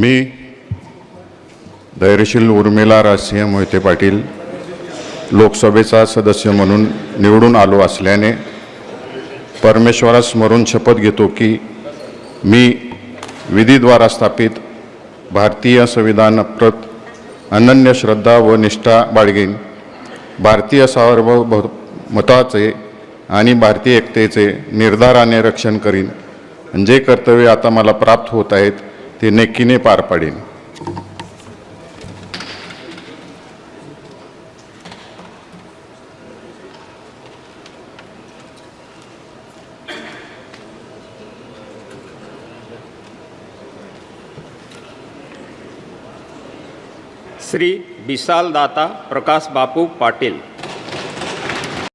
मी धैर्यशील उर्मिला राजसिंह मोहिते पाटील लोकसभेचा सदस्य म्हणून निवडून आलो असल्याने परमेश्वरास स्मरून शपथ घेतो की मी विधीद्वारा स्थापित भारतीय संविधानप्रत अनन्य श्रद्धा व निष्ठा बाळगेन. भारतीय सार्वभौमताचे आणि भारतीय एकतेचे निर्धाराने रक्षण करीन. जे कर्तव्य आता मला प्राप्त होत आहेत ते नेकीने पार पाडेन श्री विशालदाता प्रकाश बापू पाटील.